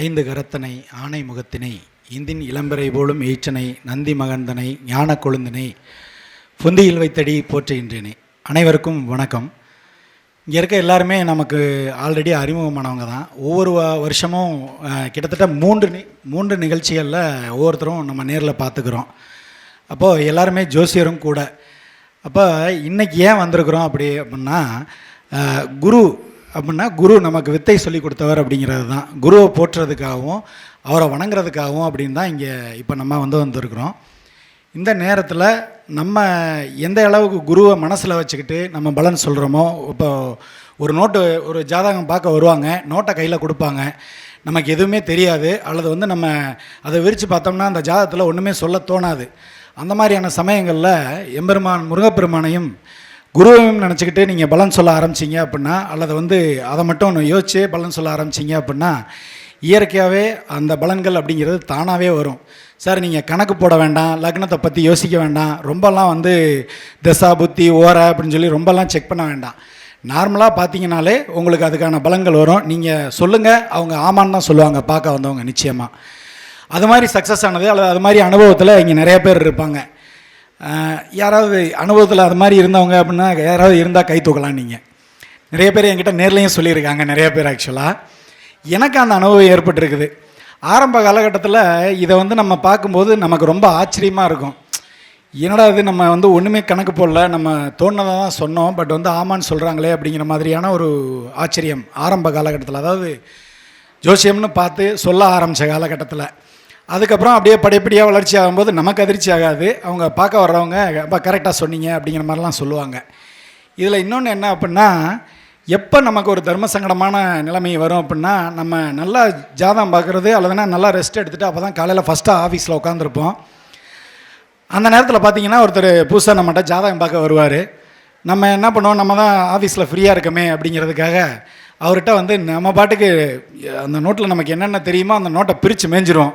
ஐந்து கரத்தனை ஆனை முகத்தினை இந்தின் இளம்பரை போலும் ஈச்சனை நந்தி மகந்தனை ஞான கொழுந்தினை புந்தியில் வைத்தடி போற்றுகின்றேனே. அனைவருக்கும் வணக்கம். இங்கே இருக்க எல்லாருமே நமக்கு ஆல்ரெடி அறிமுகமானவங்க தான். ஒவ்வொரு வருஷமும் கிட்டத்தட்ட மூன்று நி மூன்று நிகழ்ச்சிகளில் ஒவ்வொருத்தரும் நம்ம நேரில் பார்த்துக்கிறோம் அப்போது எல்லாருமே ஜோசியரும் கூட. அப்போ இன்றைக்கி ஏன் வந்திருக்கிறோம் அப்படி அப்படின்னா குரு அப்படின்னா குரு நமக்கு வித்தை சொல்லி கொடுத்தவர் அப்படிங்கிறது தான். குருவை போற்றுறதுக்காகவும் அவரை வணங்குறதுக்காகவும் அப்படின்னு தான் இங்கே இப்போ நம்ம வந்து வந்திருக்கிறோம். இந்த நேரத்தில் நம்ம எந்த அளவுக்கு குருவை மனசில் வச்சுக்கிட்டு நம்ம பலன் சொல்கிறோமோ இப்போ ஒரு நோட்டு ஒரு ஜாதகம் பார்க்க வருவாங்க நோட்டை கையில் கொடுப்பாங்க. நமக்கு எதுவுமே தெரியாது. அல்லது வந்து நம்ம அதை விரித்து பார்த்தோம்னா அந்த ஜாதகத்தில் ஒன்றுமே சொல்ல தோணாது. அந்த மாதிரியான சமயங்களில் எம்பெருமான் முருகப்பெருமானையும் குருவையும் நினச்சிக்கிட்டு நீங்கள் பலன் சொல்ல ஆரம்பிச்சிங்க அப்படின்னா அல்லது வந்து அதை மட்டும் யோசிச்சு பலன் சொல்ல ஆரம்பிச்சிங்க அப்படின்னா இயற்கையாகவே அந்த பலன்கள் அப்படிங்கிறது தானாகவே வரும். சார் நீங்கள் கணக்கு போட வேண்டாம் லக்னத்தை பற்றி யோசிக்க வேண்டாம் ரொம்பலாம் வந்து தசா புத்தி ஓர அப்படின்னு சொல்லி ரொம்பலாம் செக் பண்ண வேண்டாம். நார்மலாக பார்த்தீங்கனாலே உங்களுக்கு அதுக்கான பலன்கள் வரும். நீங்கள் சொல்லுங்கள் அவங்க ஆமான்னு தான் சொல்லுவாங்க பார்க்க வந்தவங்க நிச்சயமாக அது மாதிரி சக்ஸஸ் ஆனது அல்லது அது மாதிரி அனுபவத்தில் இங்கே நிறைய பேர் இருப்பாங்க. யாராவது அனுபவத்தில் அது மாதிரி இருந்தவங்க அப்படின்னா யாராவது இருந்தால் கை தூக்கலாம் நீங்கள் நிறைய பேர் என்கிட்ட நேர்லையும் சொல்லியிருக்காங்க நிறைய பேர் ஆக்சுவலாக எனக்கு அந்த அனுபவம் ஏற்பட்டிருக்குது. ஆரம்ப காலகட்டத்தில் இதை வந்து நம்ம பார்க்கும்போது நமக்கு ரொம்ப ஆச்சரியமாக இருக்கும். என்னடா இது நம்ம வந்து ஒன்றுமே கணக்கு போடல நம்ம தோணுனதை தான் சொன்னோம் பட் வந்து ஆமான்னு சொல்கிறாங்களே அப்படிங்கிற மாதிரியான ஒரு ஆச்சரியம் ஆரம்ப காலகட்டத்தில். அதாவது ஜோசியம்னு பார்த்து சொல்ல ஆரம்பித்த காலகட்டத்தில். அதுக்கப்புறம் அப்படியே படிப்படியாக வளர்ச்சி ஆகும்போது நமக்கு அதிர்ச்சி ஆகாது. அவங்க பார்க்க வர்றவங்க அப்போ கரெக்டாக சொன்னீங்க அப்படிங்கிற மாதிரிலாம் சொல்லுவாங்க. இதில் இன்னொன்று என்ன அப்படின்னா எப்போ நமக்கு ஒரு தர்ம சங்கடமான நிலைமை வரும் அப்படின்னா நம்ம நல்லா ஜாதகம் பார்க்குறது அல்லதுனா நல்லா ரெஸ்ட் எடுத்துகிட்டு அப்போ தான் காலையில் ஃபஸ்ட்டாக ஆஃபீஸில் உட்காந்துருப்போம் அந்த நேரத்தில் பார்த்தீங்கன்னா ஒருத்தர் புதுசாக நம்மகிட்ட ஜாதகம் பார்க்க வருவார். நம்ம என்ன பண்ணுவோம் நம்ம தான் ஆஃபீஸில் ஃப்ரீயாக இருக்கமே அப்படிங்கிறதுக்காக அவர்கிட்ட வந்து நம்ம பாட்டுக்கு அந்த நோட்டில் நமக்கு என்னென்ன தெரியுமோ அந்த நோட்டை பிரித்து மேய்ஞ்சிரும்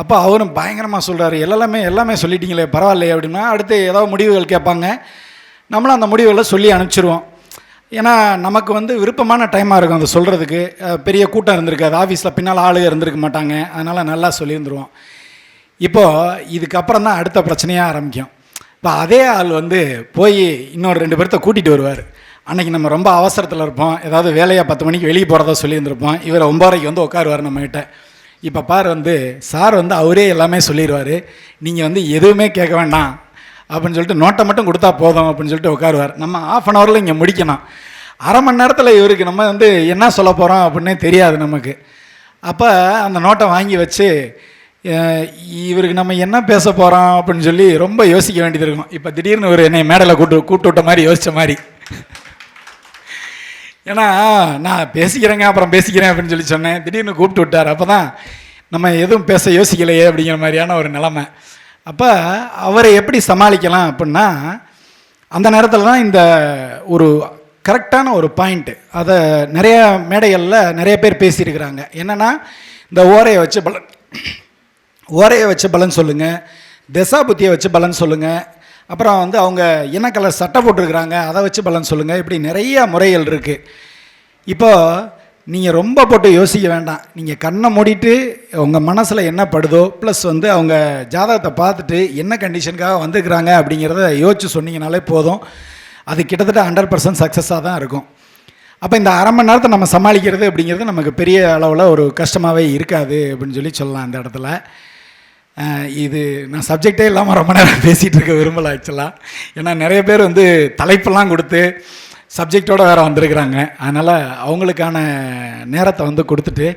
அப்போ அவரும் பயங்கரமாக சொல்கிறாரு எல்லாமே எல்லாமே சொல்லிட்டீங்களே பரவாயில்லையே அப்படின்னா அடுத்து ஏதாவது முடிவுகள் கேட்பாங்க. நம்மளும் அந்த முடிவுகளை சொல்லி அனுப்பிச்சிருவோம். ஏன்னா நமக்கு வந்து விருப்பமான டைமாக இருக்கும் அதை சொல்கிறதுக்கு பெரிய கூட்டம் இருந்திருக்காது ஆஃபீஸில் பின்னால் ஆளுங்க இருந்திருக்க மாட்டாங்க. அதனால் நல்லா சொல்லியிருந்துருவோம். இப்போது இதுக்கப்புறம் தான் அடுத்த பிரச்சனையாக ஆரம்பிக்கும். இப்போ அதே ஆள் வந்து போய் இன்னொரு ரெண்டு பேர்த்த கூட்டிகிட்டு வருவார். அன்னைக்கு நம்ம ரொம்ப அவசரத்தில் இருப்போம். ஏதாவது வேலையாக பத்து மணிக்கு வெளியே போகிறதா சொல்லியிருந்திருப்போம். இவர் ஒம்பதரைக்கு வந்து உட்காருவார் நம்மக்கிட்ட இப்போ பார் வந்து சார் வந்து அவரே எல்லாமே சொல்லிடுவார் நீங்கள் வந்து எதுவுமே கேட்க வேண்டாம். அப்படின்னு சொல்லிட்டு நோட்டை மட்டும் கொடுத்தா போதும் அப்படின்னு சொல்லிட்டு உட்காருவார். நம்ம ஆஃப் அன் ஹவரில் இங்கே முடிக்கணும். அரை மணி நேரத்தில் இவருக்கு நம்ம வந்து என்ன சொல்ல போகிறோம் அப்படின்னே தெரியாது நமக்கு. அப்போ அந்த நோட்டை வாங்கி வச்சு இவருக்கு நம்ம என்ன பேச போகிறோம் அப்படின்னு சொல்லி ரொம்ப யோசிக்க வேண்டியது இருக்கும். இப்போ திடீர்னு ஒரு என்னை மேடலை கூட்டு கூப்பிட்டு விட்ட மாதிரி யோசித்த மாதிரி. ஏன்னா நான் பேசிக்கிறேங்க அப்புறம் பேசிக்கிறேன் அப்படின்னு சொல்லி சொன்னேன். திடீர்னு கூப்பிட்டு விட்டார். அப்போ தான் நம்ம எதுவும் பேச யோசிக்கலையே அப்படிங்கிற மாதிரியான ஒரு நிலமை. அப்போ அவரை எப்படி சமாளிக்கலாம் அப்படின்னா அந்த நேரத்தில் தான் இந்த ஒரு கரெக்டான ஒரு பாயிண்ட்டு அதை நிறைய மேடைகளில் நிறைய பேர் பேசியிருக்கிறாங்க. என்னென்னா இந்த ஓரையை வச்சு பலன் ஓரையை வச்சு பலன் சொல்லுங்கள் திசா புத்தியை வச்சு பலன் சொல்லுங்கள் அப்புறம் வந்து அவங்க என்ன கலர் சட்டை போட்டிருக்கிறாங்க அதை வச்சு பலன் சொல்லுங்கள் இப்படி நிறைய முறைகள் இருக்குது இப்போது நீங்கள் ரொம்ப போட்டு யோசிக்க வேண்டாம். நீங்கள் கண்ணை மூடிட்டு உங்கள் மனசில் என்ன படுதோ ப்ளஸ் வந்து அவங்க ஜாதகத்தை பார்த்துட்டு என்ன கண்டிஷனுக்காக வந்திருக்கிறாங்க அப்படிங்கிறத யோசிச்சு சொன்னீங்கனாலே போதும். அது கிட்டத்தட்ட ஹண்ட்ரட் பர்சன்ட் சக்ஸஸாக தான் இருக்கும். அப்போ இந்த அரை மணி நேரத்தை நம்ம சமாளிக்கிறது அப்படிங்கிறது நமக்கு பெரிய அளவில் ஒரு கஷ்டமாகவே இருக்காது அப்படின்னு சொல்லி சொல்லலாம் அந்த இடத்துல. இது நான் சப்ஜெக்டே இல்லாமல் ரொம்ப நேரம் பேசிகிட்டு இருக்க விரும்பல ஆக்சுவலாக ஏன்னா நிறைய பேர் வந்து தலைப்பெல்லாம் கொடுத்து சப்ஜெக்டோடு வேறு வந்திருக்கிறாங்க. அதனால் அவங்களுக்கான நேரத்தை வந்து கொடுத்துட்டு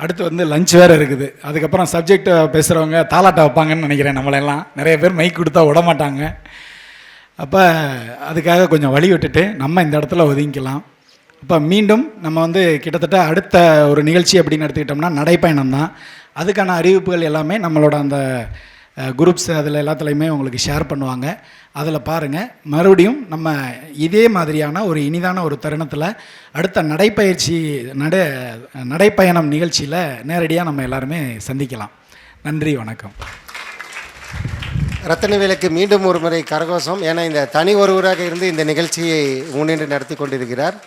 அடுத்து வந்து லஞ்ச் வேறு இருக்குது. அதுக்கப்புறம் சப்ஜெக்ட் பேசுகிறவங்க தாலாட்டை வைப்பாங்கன்னு நினைக்கிறேன் நம்மளெல்லாம். நிறைய பேர் மைக் கொடுத்தா விட மாட்டாங்க. அப்போ அதுக்காக கொஞ்சம் வழி விட்டுட்டு நம்ம இந்த இடத்துல ஒதுங்கிக்கலாம். அப்போ மீண்டும் நம்ம வந்து கிட்டத்தட்ட அடுத்த ஒரு நிகழ்ச்சி அப்படின்னு எடுத்துக்கிட்டோம்னா நடைப்பயணம் தான் அதுக்கான அறிவிப்புகள் எல்லாமே நம்மளோட அந்த குரூப்ஸ் அதில் எல்லாத்துலேயுமே உங்களுக்கு ஷேர் பண்ணுவாங்க. அதில் பாருங்கள் மறுபடியும் நம்ம இதே மாதிரியான ஒரு இனிதான ஒரு தருணத்தில் அடுத்த நடைப்பயிற்சி நட நடைப்பயணம் நிகழ்ச்சியில் நேரடியாக நம்ம எல்லாருமே சந்திக்கலாம். நன்றி வணக்கம். ரத்தனவேலுக்கு மீண்டும் ஒரு முறை கரகோஷம். ஏன்னா இந்த தனி ஒருவராக இருந்து இந்த நிகழ்ச்சியை முன்னின்று நடத்தி கொண்டிருக்கிறார்.